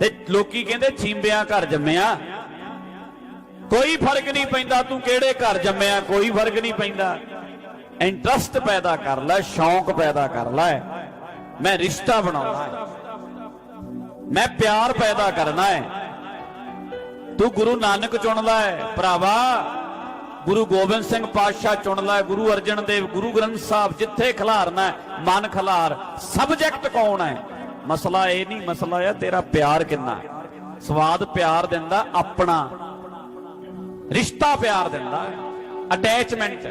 ਤੇ ਲੋਕੀ ਕਹਿੰਦੇ ਛੀਂਬਿਆਂ ਘਰ ਜੰਮਿਆ। ਕੋਈ ਫ਼ਰਕ ਨਹੀਂ ਪੈਂਦਾ ਤੂੰ ਕਿਹੜੇ ਘਰ ਜੰਮਿਆ, ਕੋਈ ਫ਼ਰਕ ਨਹੀਂ ਪੈਂਦਾ। ਇੰਟਰਸਟ ਪੈਦਾ ਕਰ ਲੈ, ਸ਼ੌਂਕ ਪੈਦਾ ਕਰ ਲੈ। ਮੈਂ ਰਿਸ਼ਤਾ ਬਣਾਉਣਾ ਹੈ। ਮੈਂ ਪਿਆਰ ਪੈਦਾ ਕਰਨਾ ਹੈ। ਤੂੰ ਗੁਰੂ ਨਾਨਕ ਚੁਣਦਾ ਹੈ, ਭਰਾਵਾ। ਗੁਰੂ ਗੋਬਿੰਦ ਸਿੰਘ ਪਾਤਸ਼ਾਹ ਚੁਣਦਾ ਹੈ, ਗੁਰੂ ਅਰਜਨ ਦੇਵ, ਗੁਰੂ ਗ੍ਰੰਥ ਸਾਹਿਬ ਜਿੱਥੇ ਖਿਲਾਰਨਾ ਮਨ ਖਿਲਾਰ। ਸਬਜੈਕਟ ਕੌਣ ਹੈ? ਮਸਲਾ ਇਹ ਨਹੀਂ, ਮਸਲਾ ਹੈ ਤੇਰਾ ਪਿਆਰ ਕਿੰਨਾ? ਸਵਾਦ ਪਿਆਰ ਦਿੰਦਾ ਆਪਣਾ। ਰਿਸ਼ਤਾ ਪਿਆਰ ਦਿੰਦਾ। ਅਟੈਚਮੈਂਟ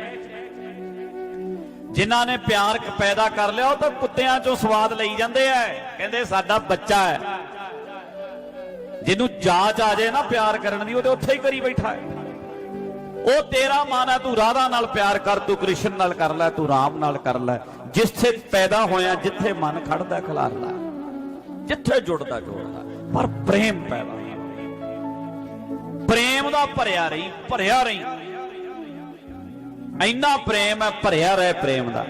ਜਿਨ੍ਹਾਂ ਨੇ ਪਿਆਰ ਪੈਦਾ ਕਰ ਲਿਆ, ਉਹ ਤਾਂ ਕੁੱਤਿਆਂ ਚੋਂ ਸਵਾਦ ਲਈ ਜਾਂਦੇ ਐ। ਕਹਿੰਦੇ ਸਾਡਾ ਬੱਚਾ ਹੈ ਜਿਹਨੂੰ ਜਾਚ ਆ ਜਾਏ ਨਾ ਪਿਆਰ ਕਰਨ ਦੀ ਉਹ ਤੇ ਉੱਥੇ ਹੀ ਕਰੀ ਬੈਠਾ ਹੈ ਉਹ ਤੇਰਾ ਮਨ ਹੈ ਤੂੰ ਰਾਧਾ ਨਾਲ ਪਿਆਰ ਕਰ, ਤੂੰ ਕ੍ਰਿਸ਼ਨ ਨਾਲ ਕਰ ਲੈ, ਤੂੰ ਰਾਮ ਨਾਲ ਕਰ ਲੈ। ਜਿੱਥੇ ਪੈਦਾ ਹੋਇਆ, ਜਿੱਥੇ ਮਨ ਖੜਦਾ, ਖਿਲਾਰਦਾ। ਜਿੱਥੇ ਜੁੜਦਾ ਜੋੜਦਾ। ਪਰ ਪ੍ਰੇਮ ਪੈਦਾ ਪ੍ਰੇਮ ਦਾ ਭਰਿਆ ਰਹੀ ਭਰਿਆ ਰਹੀ। ਇੰਨਾ ਪ੍ਰੇਮ ਹੈ, ਭਰਿਆ ਰਹੇ ਪ੍ਰੇਮ ਦਾ।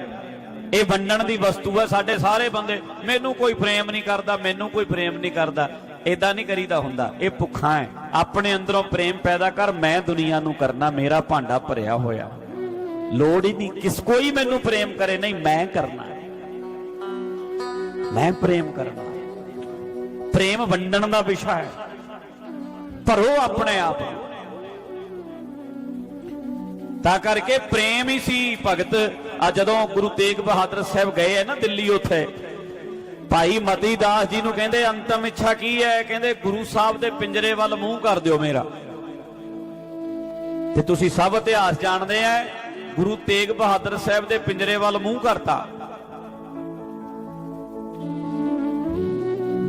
ਇਹ ਵੰਡਣ ਦੀ ਵਸਤੂ ਹੈ ਸਾਡੇ ਸਾਰੇ ਬੰਦੇ। ਮੈਨੂੰ ਕੋਈ ਪ੍ਰੇਮ ਨਹੀਂ ਕਰਦਾ, ਮੈਨੂੰ ਕੋਈ ਪ੍ਰੇਮ ਨਹੀਂ ਕਰਦਾ। ਇਦਾਂ ਨਹੀਂ ਕਰੀਦਾ ਹੁੰਦਾ। ਇਹ ਭੁੱਖਾ ਹੈ। ਆਪਣੇ ਅੰਦਰੋਂ ਪ੍ਰੇਮ ਪੈਦਾ ਕਰ, ਮੈਂ ਦੁਨੀਆ ਨੂੰ ਕਰਨਾ, ਮੇਰਾ ਭਾਂਡਾ ਭਰਿਆ ਹੋਇਆ। ਲੋੜ ਹੀ ਨਹੀਂ। ਕਿਸ ਕੋਈ ਮੈਨੂੰ ਪ੍ਰੇਮ ਕਰੇ? ਨਹੀਂ, ਮੈਂ ਕਰਨਾ। ਮੈਂ ਪ੍ਰੇਮ ਕਰਨਾ ਪ੍ਰੇਮ ਵੰਡਣ ਦਾ ਵਿਸ਼ਾ ਹੈ। ਭਰੋ ਆਪਣੇ ਆਪ ਤਾਂ ਕਰਕੇ ਪ੍ਰੇਮ ਹੀ ਸੀ ਭਗਤ। ਆ ਜਦੋਂ ਗੁਰੂ ਤੇਗ ਬਹਾਦਰ ਸਾਹਿਬ ਗਏ ਹੈ ਨਾ ਦਿੱਲੀ ਉੱਥੇ, ਭਾਈ ਮਤੀ ਦਾਸ ਜੀ ਨੂੰ ਕਹਿੰਦੇ, ਅੰਤਮ ਇੱਛਾ ਕੀ ਹੈ? ਕਹਿੰਦੇ, ਗੁਰੂ ਸਾਹਿਬ ਦੇ ਪਿੰਜਰੇ ਵੱਲ ਮੂੰਹ ਕਰ ਦਿਓ ਮੇਰਾ। ਤੇ ਤੁਸੀਂ ਸਭ ਇਤਿਹਾਸ ਜਾਣਦੇ ਆ, ਗੁਰੂ ਤੇਗ ਬਹਾਦਰ ਸਾਹਿਬ ਦੇ ਪਿੰਜਰੇ ਵੱਲ ਮੂੰਹ ਕਰਤਾ।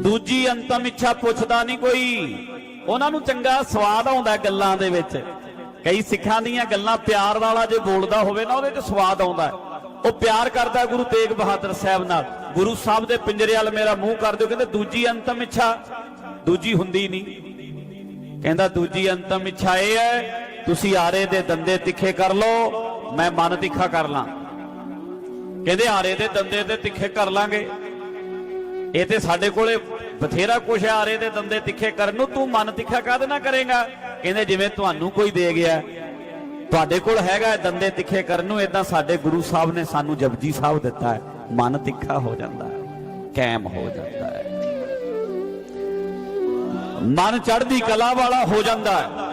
ਦੂਜੀ ਅੰਤਮ ਇੱਛਾ ਪੁੱਛਦਾ ਨਹੀਂ ਕੋਈ। ਉਹਨਾਂ ਨੂੰ ਚੰਗਾ ਸਵਾਦ ਆਉਂਦਾ ਗੱਲਾਂ ਦੇ ਵਿੱਚ। ਕਈ ਸਿੱਖਾਂ ਦੀਆਂ ਗੱਲਾਂ ਪਿਆਰ ਵਾਲਾ ਜੇ ਬੋਲਦਾ ਹੋਵੇ ਨਾ, ਉਹਦੇ 'ਚ ਸਵਾਦ ਆਉਂਦਾ ਉਹ ਪਿਆਰ ਕਰਦਾ ਗੁਰੂ ਤੇਗ ਬਹਾਦਰ ਸਾਹਿਬ ਨਾਲ। ਗੁਰੂ ਸਾਹਿਬ ਦੇ ਪਿੰਜਰੇ ਵੱਲ ਮੇਰਾ ਮੂੰਹ ਕਰ ਦਿਓ, ਕਹਿੰਦੇ, ਦੂਜੀ ਅੰਤਮ ਇੱਛਾ ਦੂਜੀ ਹੁੰਦੀ ਨਹੀਂ। ਕਹਿੰਦਾ, ਦੂਜੀ ਅੰਤਮ ਇੱਛਾ ਇਹ ਹੈ, ਤੁਸੀਂ ਆਰੇ ਦੇ ਦੰਦੇ ਤਿੱਖੇ ਕਰ ਲਓ, ਮੈਂ ਮਨ ਤਿੱਖਾ ਕਰ ਲਾਂ। ਕਹਿੰਦੇ, ਆਰੇ ਦੇ ਦੰਦੇ ਤੇ ਤਿੱਖੇ ਕਰ ਲਾਂਗੇ। ਇਹ ਤੇ ਸਾਡੇ ਕੋਲੇ ਬਥੇਰਾ ਕੁਛ ਆ ਰਹੇ ਤੇ ਦੰਦੇ ਤਿੱਖੇ ਕਰਨ ਨੂੰ ਤੂੰ ਮਨ ਤਿੱਖਾ ਕਾਹਦੇ ਨਾਲ ਕਰੇਗਾ? ਕਹਿੰਦੇ ਜਿਵੇਂ ਤੁਹਾਨੂੰ ਕੋਈ ਦੇ ਗਿਆ, ਤੁਹਾਡੇ ਕੋਲ ਹੈਗਾ ਦੰਦੇ ਤਿੱਖੇ ਕਰਨ ਨੂੰ ਇਦਾਂ ਸਾਡੇ ਗੁਰੂ ਸਾਹਿਬ ਨੇ ਸਾਨੂੰ ਜਪਜੀ ਸਾਹਿਬ ਦਿੱਤਾ ਹੈ। ਮਨ ਤਿੱਖਾ ਹੋ ਜਾਂਦਾ ਹੈ, ਕੈਮ ਹੋ ਜਾਂਦਾ ਹੈ। ਮਨ ਚੜ੍ਹਦੀ ਕਲਾ ਵਾਲਾ ਹੋ ਜਾਂਦਾ ਹੈ।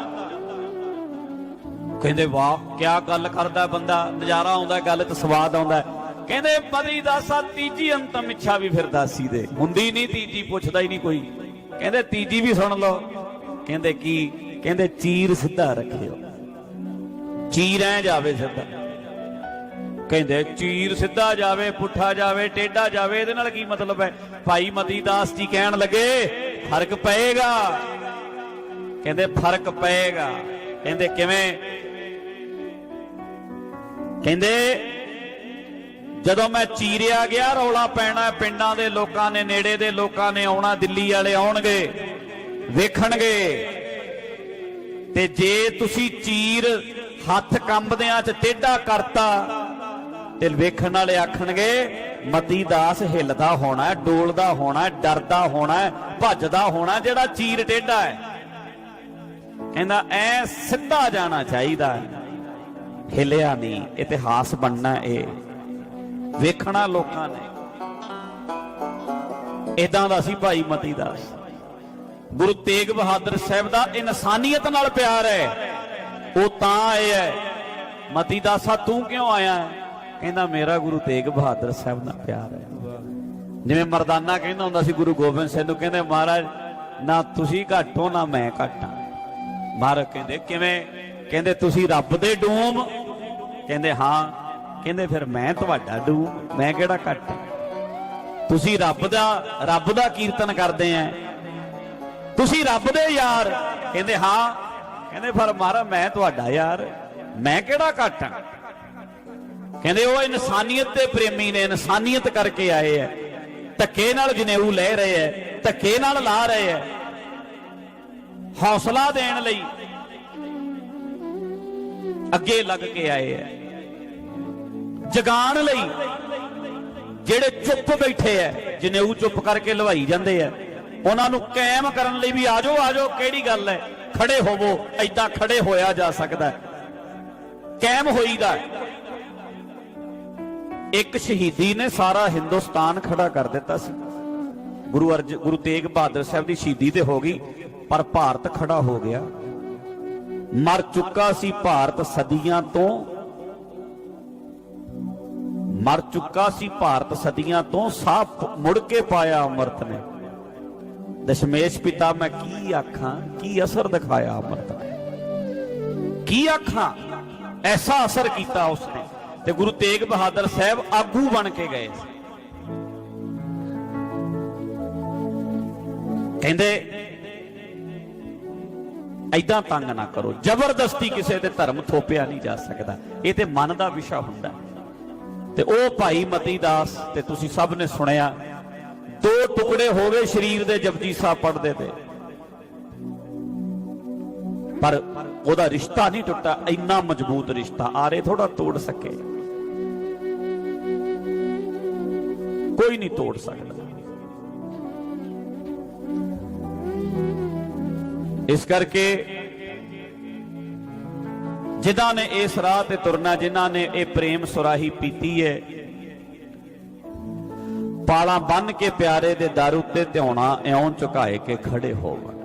ਕਹਿੰਦੇ ਵਾਹ ਕੀ ਗੱਲ ਕਰਦਾ ਬੰਦਾ? ਨਜ਼ਾਰਾ ਆਉਂਦਾ, ਗੱਲ ਤੇ ਸਵਾਦ ਆਉਂਦਾ ਕਹਿੰਦੇ ਮਦੀ ਦਾਸਾ ਤੀਜੀ ਅੰਤਮ ਇੱਛਾ ਵੀ ਫਿਰ ਦਾਸੀ ਦੇ। ਹੁੰਦੀ ਨਹੀਂ ਤੀਜੀ, ਪੁੱਛਦਾ ਹੀ ਨਹੀਂ ਕੋਈ। ਕਹਿੰਦੇ ਤੀਜੀ ਵੀ ਸੁਣ ਲਓ। ਕਹਿੰਦੇ ਕੀ? ਕਹਿੰਦੇ ਚੀਰ ਸਿੱਧਾ ਰੱਖਿਓ। ਚੀਰ ਐ ਜਾਵੇ ਸਿੱਧਾ। ਕਹਿੰਦੇ ਚੀਰ ਸਿੱਧਾ ਜਾਵੇ, ਪੁੱਠਾ ਜਾਵੇ, ਟੇਢਾ ਜਾਵੇ, ਇਹਦੇ ਨਾਲ ਕੀ ਮਤਲਬ ਹੈ? ਭਾਈ ਮਤੀ ਦਾਸ ਜੀ ਕਹਿਣ ਲੱਗੇ, ਫ਼ਰਕ ਪਏਗਾ। ਕਹਿੰਦੇ, ਫ਼ਰਕ ਪਏਗਾ। ਕਹਿੰਦੇ, ਕਿਵੇਂ? ਕਹਿੰਦੇ ਜਦੋਂ ਮੈਂ ਚੀਰਿਆ ਗਿਆ, ਰੌਲਾ ਪੈਣਾ ਪਿੰਡਾਂ ਦੇ ਲੋਕਾਂ ਨੇ, ਨੇੜੇ ਦੇ ਲੋਕਾਂ ਨੇ ਆਉਣਾ, ਦਿੱਲੀ ਵਾਲੇ ਆਉਣਗੇ, ਵੇਖਣਗੇ। ਤੇ ਜੇ ਤੁਸੀਂ ਚੀਰ ਹੱਥ ਕੰਬਦਿਆਂ ਚ ਟੇਢਾ ਕਰਤਾ, ਤੇ ਵੇਖਣ ਵਾਲੇ ਆਖਣਗੇ, ਮਤੀ ਦਾਸ ਹਿੱਲਦਾ ਹੋਣਾ, ਡੋਲਦਾ ਹੋਣਾ, ਡਰਦਾ ਹੋਣਾ, ਭੱਜਦਾ ਹੋਣਾ, ਜਿਹੜਾ ਚੀਰ ਟੇਢਾ ਹੈ। ਕਹਿੰਦਾ, ਐ ਸਿੱਧਾ ਜਾਣਾ ਚਾਹੀਦਾ। ਹੈ। ਹਿੱਲਿਆ ਨਹੀਂ, ਇਤਿਹਾਸ ਬਣਨਾ ਇਹ ਵੇਖਣਾ ਲੋਕਾਂ ਨੇ। ਇਦਾਂ ਦਾ ਸੀ ਭਾਈ ਮਤੀ ਦਾਸ ਗੁਰੂ ਤੇਗ ਬਹਾਦਰ ਸਾਹਿਬ ਦਾ ਇਨਸਾਨੀਅਤ ਨਾਲ ਪਿਆਰ ਹੈ। ਉਹ ਤਾਂ ਆਇਆ ਹੈ, ਮਤੀ ਦਾਸਾ ਤੂੰ ਕਿਉਂ ਆਇਆ ਕਹਿੰਦਾ, ਮੇਰਾ ਗੁਰੂ ਤੇਗ ਬਹਾਦਰ ਸਾਹਿਬ ਨਾਲ ਪਿਆਰ ਹੈ। ਜਿਵੇਂ ਮਰਦਾਨਾ ਕਹਿੰਦਾ ਹੁੰਦਾ ਸੀ ਗੁਰੂ ਗੋਬਿੰਦ ਸਿੰਘ ਨੂੰ, ਕਹਿੰਦੇ, ਮਹਾਰਾਜ, ਨਾ ਤੁਸੀਂ ਘੱਟ ਹੋ, ਨਾ ਮੈਂ ਘੱਟ ਹਾਂ। ਮਹਾਰਾਜ ਕਹਿੰਦੇ, ਕਿਵੇਂ? ਕਹਿੰਦੇ, ਤੁਸੀਂ ਰੱਬ ਦੇ ਡੂਮ? ਕਹਿੰਦੇ, ਹਾਂ। ਕਹਿੰਦੇ ਫਿਰ ਮੈਂ ਤੁਹਾਡਾ ਡੂ ਮੈਂ ਕਿਹੜਾ ਘੱਟ? ਤੁਸੀਂ ਰੱਬ ਦਾ ਰੱਬ ਦਾ ਕੀਰਤਨ ਕਰਦੇ ਆ ਤੁਸੀਂ ਰੱਬ ਦੇ ਯਾਰ। ਕਹਿੰਦੇ ਹਾਂ। ਕਹਿੰਦੇ ਫਿਰ ਮਹਾਰਾਜ, ਮੈਂ ਤੁਹਾਡਾ ਯਾਰ। ਮੈਂ ਕਿਹੜਾ ਘੱਟ ਹਾਂ ਕਹਿੰਦੇ ਉਹ ਇਨਸਾਨੀਅਤ ਦੇ ਪ੍ਰੇਮੀ ਨੇ, ਇਨਸਾਨੀਅਤ ਕਰਕੇ ਆਏ ਐ। ਧੱਕੇ ਨਾਲ ਜਨੇਊ ਲੈ ਰਹੇ ਐ, ਧੱਕੇ ਨਾਲ ਲਾ ਰਹੇ ਐ। ਹੌਸਲਾ ਦੇਣ ਲਈ ਅੱਗੇ ਲੱਗ ਕੇ ਆਏ ਐ। ਜਗਾਣ ਲਈ ਜਿਹੜੇ ਚੁੱਪ ਬੈਠੇ ਐ ਜਨੇਊ ਚੁੱਪ ਕਰਕੇ ਲਵਾਈ ਜਾਂਦੇ ਐ, ਉਹਨਾਂ ਨੂੰ ਕਾਇਮ ਕਰਨ ਲਈ ਵੀ ਆਜੋ ਆਜੋ, ਕਿਹੜੀ ਗੱਲ ਹੈ ਖੜੇ ਹੋਵੋ ਐਦਾਂ ਖੜੇ ਹੋਇਆ ਜਾ ਸਕਦਾ ਕਾਇਮ ਹੋਈਦਾ ਇੱਕ ਸ਼ਹੀਦੀ ਨੇ ਸਾਰਾ ਹਿੰਦੁਸਤਾਨ ਖੜਾ ਕਰ ਦਿੱਤਾ ਸੀ। ਗੁਰੂ ਅਰਜ, ਗੁਰੂ ਤੇਗ ਬਹਾਦਰ ਸਾਹਿਬ ਦੀ ਸ਼ਹੀਦੀ ਤੇ ਹੋ ਗਈ, ਪਰ ਭਾਰਤ ਖੜਾ ਹੋ ਗਿਆ। ਮਰ ਚੁੱਕਾ ਸੀ ਭਾਰਤ ਸਦੀਆਂ ਤੋਂ ਮਰ ਚੁੱਕਾ ਸੀ ਭਾਰਤ ਸਦੀਆਂ ਤੋਂ, ਸਾਹ ਮੁੜ ਕੇ ਪਾਇਆ ਅੰਮ੍ਰਿਤ ਨੇ। ਦਸ਼ਮੇਸ਼ ਪਿਤਾ ਮੈਂ ਕੀ ਆਖਾਂ, ਕੀ ਅਸਰ ਦਿਖਾਇਆ ਅੰਮ੍ਰਿਤ ਨੇ? ਕੀ ਆਖਾਂ? ਐਸਾ ਅਸਰ ਕੀਤਾ ਉਸਨੇ ਤੇ ਗੁਰੂ ਤੇਗ ਬਹਾਦਰ ਸਾਹਿਬ ਆਗੂ ਬਣ ਕੇ ਗਏ। ਕਹਿੰਦੇ ਐਦਾਂ ਤੰਗ ਨਾ ਕਰੋ, ਜ਼ਬਰਦਸਤੀ ਕਿਸੇ ਦੇ ਧਰਮ ਥੋਪਿਆ ਨਹੀਂ ਜਾ ਸਕਦਾ। ਇਹ ਤੇ ਮਨ ਦਾ ਵਿਸ਼ਾ ਹੁੰਦਾ। ਹੈ। ਤੇ ਉਹ ਭਾਈ ਮਤੀ ਦਾਸ ਤੇ ਤੁਸੀਂ ਸਭ ਨੇ ਸੁਣਿਆ, ਦੋ ਟੁਕੜੇ ਹੋ ਗਏ ਸਰੀਰ ਦੇ ਜਪਜੀ ਸਾਹਿਬ ਪੜਦੇ ਤੇ ਪਰ ਉਹਦਾ ਰਿਸ਼ਤਾ ਨਹੀਂ ਟੁੱਟਾ, ਇੰਨਾ ਮਜ਼ਬੂਤ ਰਿਸ਼ਤਾ, ਆਰੇ ਥੋੜਾ ਤੋੜ ਸਕੇ। ਕੋਈ ਨਹੀਂ ਤੋੜ ਸਕਦਾ। ਇਸ ਕਰਕੇ ਜਿਨ੍ਹਾਂ ਨੇ ਇਸ ਰਾਹ ਤੇ ਤੁਰਨਾ, ਜਿਨ੍ਹਾਂ ਨੇ ਇਹ ਪ੍ਰੇਮ ਸੁਰਾਹੀ ਪੀਤੀ ਹੈ ਪਾਲਾਂ ਬੰਨ ਕੇ ਪਿਆਰੇ ਦੇ ਦਰ ਉੱਤੇ ਧਿਆਉਣਾ, ਇਉਂ ਝੁਕਾਏ ਕੇ ਖੜੇ ਹੋਵਣ।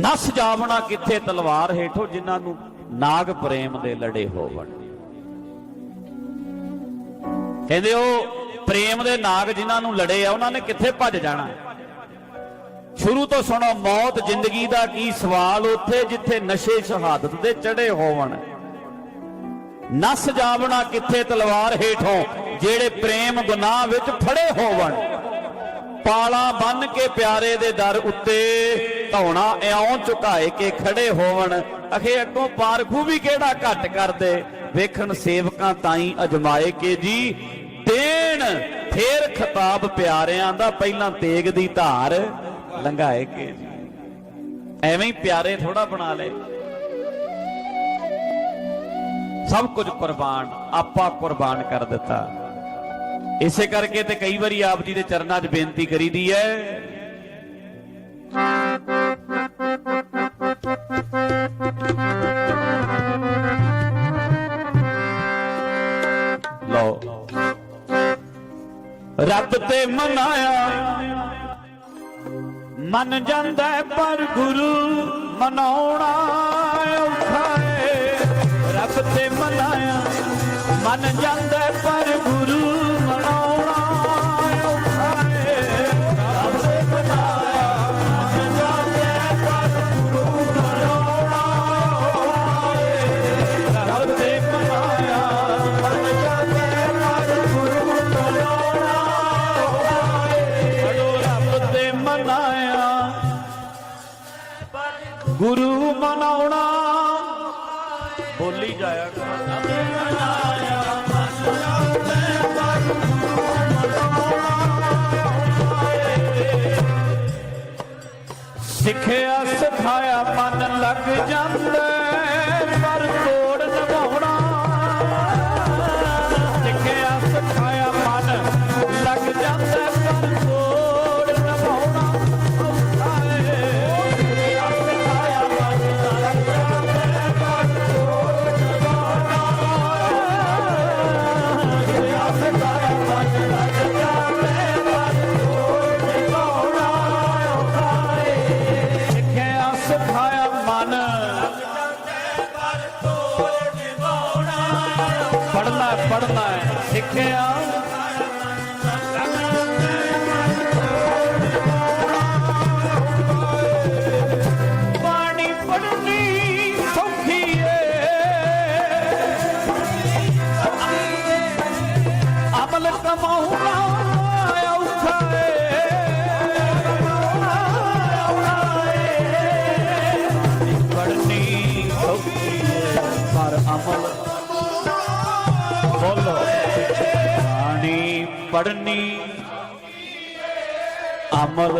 ਨਸ ਜਾਵਣਾ ਕਿੱਥੇ ਤਲਵਾਰ ਹੇਠੋਂ, ਜਿਨ੍ਹਾਂ ਨੂੰ ਨਾਗ ਪ੍ਰੇਮ ਦੇ ਲੜੇ ਹੋਵਣ। ਕਹਿੰਦੇ ਉਹ ਪ੍ਰੇਮ ਦੇ ਨਾਗ ਜਿਨ੍ਹਾਂ ਨੂੰ ਲੜੇ ਆ, ਉਹਨਾਂ ਨੇ ਕਿੱਥੇ ਭੱਜ ਜਾਣਾ? ਸ਼ੁਰੂ ਤੋਂ ਸੁਣੋ, ਮੌਤ ਜ਼ਿੰਦਗੀ ਦਾ ਕੀ ਸਵਾਲ ਉੱਥੇ ਜਿੱਥੇ ਨਸ਼ੇ ਸ਼ਹਾਦਤ ਦੇ ਚੜੇ ਹੋਵਣ। ਨਸ ਜਾਵਣਾ ਕਿੱਥੇ ਤਲਵਾਰ ਹੇਠੋਂ, ਜਿਹੜੇ ਪ੍ਰੇਮ ਗੁਨਾਹ ਵਿੱਚ ਫੜੇ ਹੋਵਣ। ਪਾਲਾ ਬੰਨ ਕੇ ਪਿਆਰੇ ਦੇ ਦਰ ਉੱਤੇ ਧੌਣਾ ਇਉਂ ਝੁਕਾਏ ਕੇ ਖੜੇ ਹੋਵਣ। ਅਖੇ ਅੱਗੋਂ ਪਾਰਖੂ ਵੀ ਕਿਹੜਾ ਘੱਟ ਕਰਦੇ? ਵੇਖਣ ਸੇਵਕਾਂ ਤਾਈ ਅਜਮਾਏ ਕੇ ਜੀ, ਦੇਣ ਫੇਰ ਖਤਾਬ ਪਿਆਰਿਆਂ ਦਾ ਪਹਿਲਾਂ ਤੇਗ ਦੀ ਧਾਰ। ਲੰਘਾਏ ਕੇ ਐਵੇਂ ਹੀ ਪਿਆਰੇ ਥੋੜਾ ਬਣਾ ਲਏ। ਸਭ ਕੁਝ ਕੁਰਬਾਨ, ਆਪਾ ਕੁਰਬਾਨ ਕਰ ਦਿੱਤਾ। ਇਸੇ ਕਰਕੇ ਤੇ ਕਈ ਵਾਰੀ ਆਪ ਜੀ ਦੇ ਚਰਨਾਂ 'ਚ ਬੇਨਤੀ ਕਰੀਦੀ ਹੈ ਲਓ। ਰੱਬ ਤੇ ਮਨਾਇਆ। ਮਨ ਜਾਂਦਾ ਪਰ ਗੁਰੂ ਮਨਾਉਣਾ ਔਖਾ ਏ। ਰੱਬ ਤੇ ਮਨਾਇਆ ਮਨ ਜਾਂਦਾ ਪਰ ਗੁਰੂ ਸਿੱਖਿਆ ਪੜਨੀ ਅਮਲ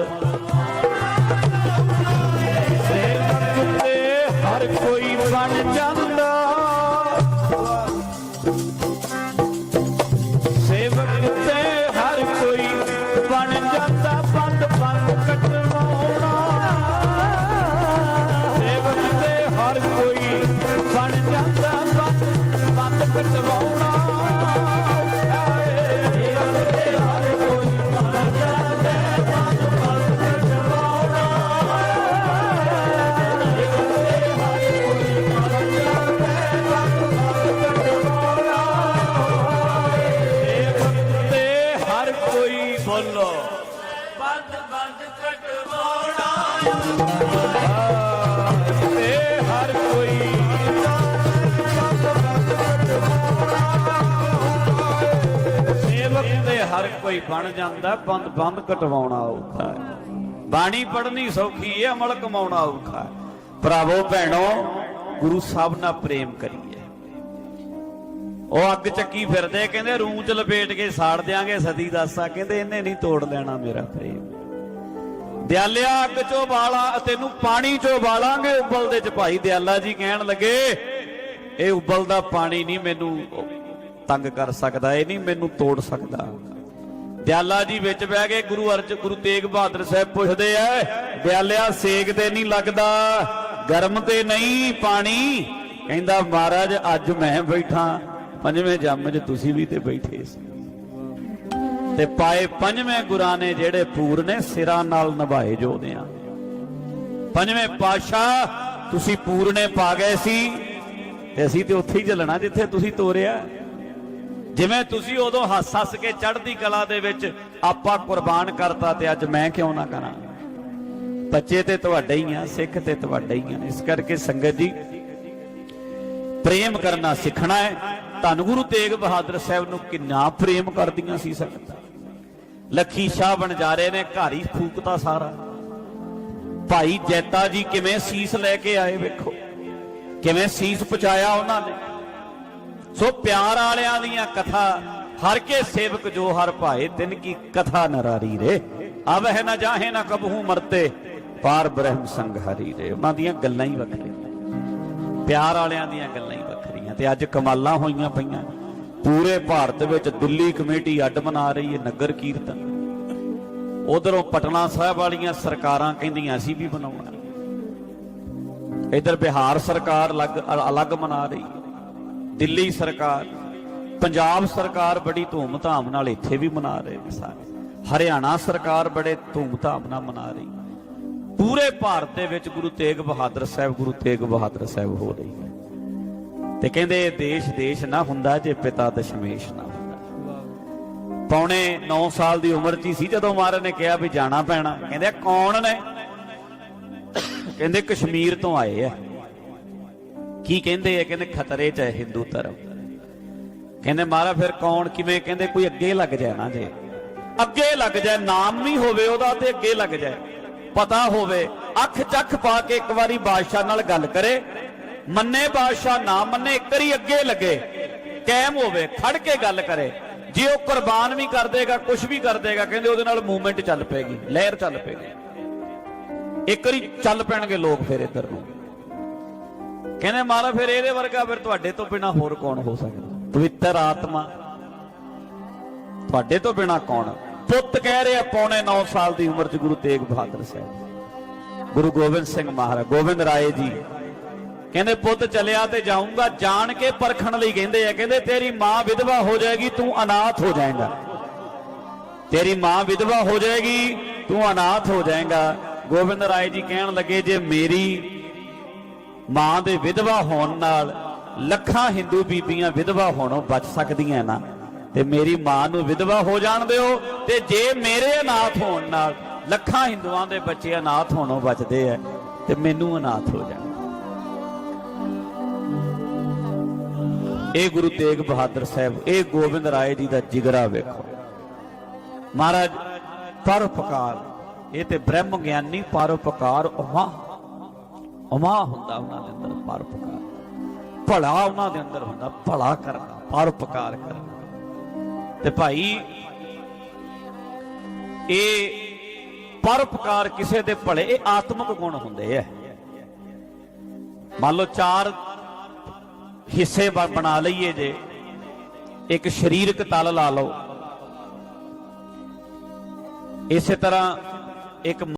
ਬਣ ਜਾਂਦਾ, ਬੰਦ ਬੰਦ ਕਟਵਾਉਣਾ ਔਖਾ ਹੈ। ਬਾਣੀ ਪੜ੍ਹਨੀ ਸੌਖੀ ਹੈ, ਅਮਲ ਕਮਾਉਣਾ ਔਖਾ ਹੈ। ਭਰਾਵੋ, ਭੈਣੋ, ਗੁਰੂ ਸਾਹਿਬ ਨਾਲ ਪ੍ਰੇਮ ਕਰੀਏ। ਉਹ ਅੱਗ ਚੱਕੀ ਫਿਰਦੇ ਕਹਿੰਦੇ ਰੂੰ ਚ ਲਪੇਟ ਕੇ ਸਾੜ ਦਿਆਂਗੇ, ਸਦੀ ਦਾਸਾ, ਕਹਿੰਦੇ ਇਹਨੇ ਨਹੀਂ ਤੋੜ ਲੈਣਾ ਮੇਰਾ ਪ੍ਰੇਮ। ਦਿਆਲਿਆ ਅੱਗ ਚੋਂ ਬਾਲਾ ਤੈਨੂੰ ਪਾਣੀ ਚੋਂ ਬਾਲਾਂਗੇ ਉਬਲਦੇ ਚ ਭਾਈ ਦਿਆਲਾ ਜੀ ਕਹਿਣ ਲੱਗੇ, ਇਹ ਉਬਲਦਾ ਪਾਣੀ ਨਹੀਂ ਮੈਨੂੰ ਤੰਗ ਕਰ ਸਕਦਾ, ਇਹ ਨਹੀਂ ਮੈਨੂੰ ਤੋੜ ਸਕਦਾ। ਦਿਆਲਾ ਜੀ ਵਿੱਚ ਬਹਿ ਕੇ ਗੁਰੂ ਅਰਜ, ਗੁਰੂ ਤੇਗ ਬਹਾਦਰ ਸਾਹਿਬ ਪੁੱਛਦੇ ਐ ਦਿਆਲਿਆ ਸੇਕ ਤੇ ਨਹੀਂ ਲੱਗਦਾ, ਗਰਮ ਤੇ ਨਹੀਂ ਪਾਣੀ। ਕਹਿੰਦਾ, ਮਹਾਰਾਜ, ਅੱਜ ਮੈਂ ਬੈਠਾ, ਪੰਜਵੇਂ ਜੰਮ 'ਚ ਤੁਸੀਂ ਵੀ ਤੇ ਬੈਠੇ ਸੀ। ਤੇ ਪਾਏ ਪੰਜਵੇਂ ਗੁਰਾਂ ਨੇ ਜਿਹੜੇ ਪੂਰ ਨੇ, ਸਿਰਾਂ ਨਾਲ ਨਿਭਾਏ ਜੋਦਿਆਂ ਪੰਜਵੇਂ ਪਾਸ਼ਾ ਤੁਸੀਂ ਪੂਰਨੇ ਪਾ ਗਏ ਸੀ। ਤੇ ਅਸੀਂ ਤੇ ਉੱਥੇ ਹੀ ਚੱਲਣਾ ਜਿੱਥੇ ਤੁਸੀਂ ਤੋਰਿਆ। ਜਿਵੇਂ ਤੁਸੀਂ ਉਦੋਂ ਹੱਸ ਹੱਸ ਕੇ ਚੜ੍ਹਦੀ ਕਲਾ ਦੇ ਵਿੱਚ ਆਪਾਂ ਕੁਰਬਾਨ ਕਰਤਾ ਤੇ ਅੱਜ ਮੈਂ ਕਿਉਂ ਨਾ ਕਰਾਂ? ਬੱਚੇ ਤੇ ਤੁਹਾਡੇ ਹੀ ਆ, ਸਿੱਖ ਤੇ ਤੁਹਾਡੇ ਹੀ ਆ। ਇਸ ਕਰਕੇ ਸੰਗਤ ਜੀ, ਪ੍ਰੇਮ ਕਰਨਾ ਸਿੱਖਣਾ ਹੈ। ਧੰਨ ਗੁਰੂ ਤੇਗ ਬਹਾਦਰ ਸਾਹਿਬ ਨੂੰ ਕਿੰਨਾ ਪ੍ਰੇਮ ਕਰਦੀਆਂ ਸੀ ਸੰਗਤਾਂ। ਲੱਖੀ ਸ਼ਾਹ ਬਣਜਾਰੇ ਨੇ, ਘਰ ਹੀ ਫੂਕਤਾ ਸਾਰਾ। ਭਾਈ ਜੈਤਾ ਜੀ ਕਿਵੇਂ ਸੀਸ ਲੈ ਕੇ ਆਏ ਵੇਖੋ। ਕਿਵੇਂ ਸੀਸ ਪਚਾਇਆ ਉਹਨਾਂ ਨੇ। ਸੋ ਪਿਆਰ ਵਾਲਿਆਂ ਦੀਆਂ ਕਥਾ, ਹਰ ਕੇ ਸੇਵਕ ਜੋ ਹਰ ਭਾਏ, ਤਿਨ ਕੀ ਕਥਾ ਨਰਾਰੀ ਰੇ। ਅਵਹਿ ਨਾ ਜਾਹੇ ਨਾ ਕਬਹੂ ਮਰਤੇ, ਪਾਰ ਬ੍ਰਹਮ ਸੰਗ ਹਰੀ ਰੇ। ਉਹਨਾਂ ਦੀਆਂ ਗੱਲਾਂ ਹੀ ਵੱਖਰੀਆਂ। ਪਿਆਰ ਵਾਲਿਆਂ ਦੀਆਂ ਗੱਲਾਂ ਹੀ ਵੱਖਰੀਆਂ। ਤੇ ਅੱਜ ਕਮਾਲਾਂ ਹੋਈਆਂ ਪਈਆਂ। ਪੂਰੇ ਭਾਰਤ ਵਿੱਚ ਦਿੱਲੀ ਕਮੇਟੀ ਅੱਡ ਬਣਾ ਰਹੀ ਹੈ ਨਗਰ ਕੀਰਤਨ। ਉਧਰੋਂ ਪਟਨਾ ਸਾਹਿਬ ਵਾਲੀਆਂ ਸਰਕਾਰਾਂ ਕਹਿੰਦੀਆਂ, ਅਸੀਂ ਵੀ ਬਣਾਉਣਾ। ਇਧਰ ਬਿਹਾਰ ਸਰਕਾਰ ਅਲੱਗ ਅਲੱਗ ਮਨਾ ਰਹੀ ਹੈ। ਦਿੱਲੀ ਸਰਕਾਰ, ਪੰਜਾਬ ਸਰਕਾਰ ਬੜੀ ਧੂਮ-ਧਾਮ ਨਾਲ ਇੱਥੇ ਵੀ ਮਨਾ ਰਹੇ ਨੇ ਸਾਰੇ। ਹਰਿਆਣਾ ਸਰਕਾਰ ਬੜੇ ਧੂਮ-ਧਾਮ ਨਾਲ ਮਨਾ ਰਹੀ। ਪੂਰੇ ਭਾਰਤ ਦੇ ਵਿੱਚ ਗੁਰੂ ਤੇਗ ਬਹਾਦਰ ਸਾਹਿਬ, ਗੁਰੂ ਤੇਗ ਬਹਾਦਰ ਸਾਹਿਬ ਹੋ ਰਹੀ ਹੈ ਤੇ ਕਹਿੰਦੇ ਇਹ ਦੇਸ਼ ਦੇਸ਼ ਨਾ ਹੁੰਦਾ ਜੇ ਪਿਤਾ ਦਸ਼ਮੇਸ਼ ਨਾ ਹੁੰਦਾ। ਪੌਣੇ 9 ਸਾਲ ਦੀ ਉਮਰ 'ਚ ਹੀ ਸੀ ਜਦੋਂ ਮਹਾਰਾਜ ਨੇ ਕਿਹਾ ਵੀ ਜਾਣਾ ਪੈਣਾ। ਕਹਿੰਦੇ ਕੌਣ ਨੇ? ਕਹਿੰਦੇ ਕਸ਼ਮੀਰ ਤੋਂ ਆਏ ਆ। ਕੀ ਕਹਿੰਦੇ ਆ? ਕਹਿੰਦੇ ਖਤਰੇ 'ਚ ਹੈ ਹਿੰਦੂ ਧਰਮ। ਕਹਿੰਦੇ ਮਾਰਾ ਫਿਰ ਕੌਣ ਕਿਵੇਂ ਕਹਿੰਦੇ? ਕੋਈ ਅੱਗੇ ਲੱਗ ਜਾਏ ਨਾ ਜੇ। ਅੱਗੇ ਲੱਗ ਜਾਏ, ਨਾਮ ਵੀ ਹੋਵੇ ਉਹਦਾ ਤੇ ਅੱਗੇ ਲੱਗ ਜਾਏ। ਪਤਾ ਹੋਵੇ, ਅੱਖ ਚੱਖ ਪਾ ਕੇ ਇੱਕ ਵਾਰੀ ਬਾਦਸ਼ਾਹ ਨਾਲ ਗੱਲ ਕਰੇ। ਮੰਨੇ ਬਾਦਸ਼ਾਹ ਨਾ ਮੰਨੇ, ਇੱਕ ਵਾਰੀ ਅੱਗੇ ਲੱਗੇ। ਕਾਇਮ ਹੋਵੇ, ਖੜ ਕੇ ਗੱਲ ਕਰੇ। ਜੇ ਉਹ ਕੁਰਬਾਨ ਵੀ ਕਰ ਦੇਗਾ ਕੁਝ ਵੀ ਕਰ ਦੇਗਾ, ਕਹਿੰਦੇ ਉਹਦੇ ਨਾਲ ਮੂਵਮੈਂਟ ਚੱਲ ਪਏਗੀ, ਲਹਿਰ ਚੱਲ ਪਏਗੀ। ਇੱਕ ਵਾਰੀ ਚੱਲ ਪੈਣਗੇ ਲੋਕ ਫਿਰ ਇੱਧਰ ਨੂੰ। ਕਹਿੰਦੇ ਮਾਰਾ ਫਿਰ ਇਹਦੇ ਵਰਗਾ ਫਿਰ ਤੁਹਾਡੇ ਤੋਂ ਬਿਨਾ ਹੋਰ ਕੌਣ ਹੋ ਸਕਦਾ? ਪਵਿੱਤਰ ਆਤਮਾ। ਤੁਹਾਡੇ ਤੋਂ ਬਿਨਾ ਕੌਣ? ਪੁੱਤ ਕਹਿ ਰਿਹਾ, ਪੌਣੇ 9 ਸਾਲ ਦੀ ਉਮਰ 'ਚ ਗੁਰੂ ਤੇਗ ਬਹਾਦਰ ਸਾਹਿਬ। ਗੁਰੂ ਗੋਬਿੰਦ ਸਿੰਘ ਮਹਾਰਾਜ, ਗੋਬਿੰਦ ਰਾਏ ਜੀ। ਕਹਿੰਦੇ, ਪੁੱਤ ਚਲਿਆ ਤੇ ਜਾਊਂਗਾ, ਜਾਣ ਕੇ ਪਰਖਣ ਲਈ ਕਹਿੰਦੇ ਆ। ਕਹਿੰਦੇ, ਤੇਰੀ ਮਾਂ ਵਿਧਵਾ ਹੋ ਜਾਏਗੀ, ਤੂੰ ਅਨਾਥ ਹੋ ਜਾਏਗਾ। ਤੇਰੀ ਮਾਂ ਵਿਧਵਾ ਹੋ ਜਾਏਗੀ, ਤੂੰ ਅਨਾਥ ਹੋ ਜਾਏਗਾ। ਗੋਬਿੰਦ ਰਾਏ ਜੀ ਕਹਿਣ ਲੱਗੇ, ਜੇ ਮੇਰੀ ਮਾਂ ਦੇ ਵਿਧਵਾ ਹੋਣ ਨਾਲ ਲੱਖਾਂ ਹਿੰਦੂ ਬੀਬੀਆਂ ਵਿਧਵਾ ਹੋਣੋਂ ਬਚ ਸਕਦੀਆਂ ਨਾ। ਤੇ ਮੇਰੀ ਮਾਂ ਨੂੰ ਵਿਧਵਾ ਹੋ ਜਾਣ ਦਿਓ ਤੇ ਜੇ ਮੇਰੇ ਅਨਾਥ ਹੋਣ ਨਾਲ ਲੱਖਾਂ ਹਿੰਦੂਆਂ ਦੇ ਬੱਚੇ ਅਨਾਥ ਹੋਣੋਂ ਬਚਦੇ ਐ, ਤੇ ਮੈਨੂੰ ਅਨਾਥ ਹੋ ਜਾਣ। ਇਹ ਗੁਰੂ ਤੇਗ ਬਹਾਦਰ ਸਾਹਿਬ, ਇਹ ਗੋਬਿੰਦ ਰਾਏ ਜੀ ਦਾ ਜਿਗਰਾ ਵੇਖੋ। ਮਹਾਰਾਜ, ਪਰਉਪਕਾਰ, ਇਹ ਤੇ ਬ੍ਰਹਮ ਗਿਆਨੀ ਪਰਉਪਕਾਰ ਉਮਾ ਉਮਾ ਹੁੰਦਾ ਉਹਨਾਂ ਦੇ ਅੰਦਰ ਪਰਉਪਕਾਰ ਭਲਾ ਉਹਨਾਂ ਦੇ ਅੰਦਰ ਹੁੰਦਾ, ਭਲਾ ਕਰਨਾ ਪਰਉਪਕਾਰ ਕਰਨਾ। ਤੇ ਭਾਈ, ਇਹ ਪਰਉਪਕਾਰ ਕਿਸੇ ਦੇ ਭਲੇ, ਇਹ ਆਤਮਿਕ ਗੁਣ ਹੁੰਦੇ ਐ ਮੰਨ ਲਓ ਚਾਰ ਹਿੱਸੇ ਬਣਾ ਲਈਏ ਜੇ। ਇੱਕ ਸਰੀਰਕ ਤਲ ਲਾ ਲਓ। ਇਸੇ ਤਰ੍ਹਾਂ ਇੱਕ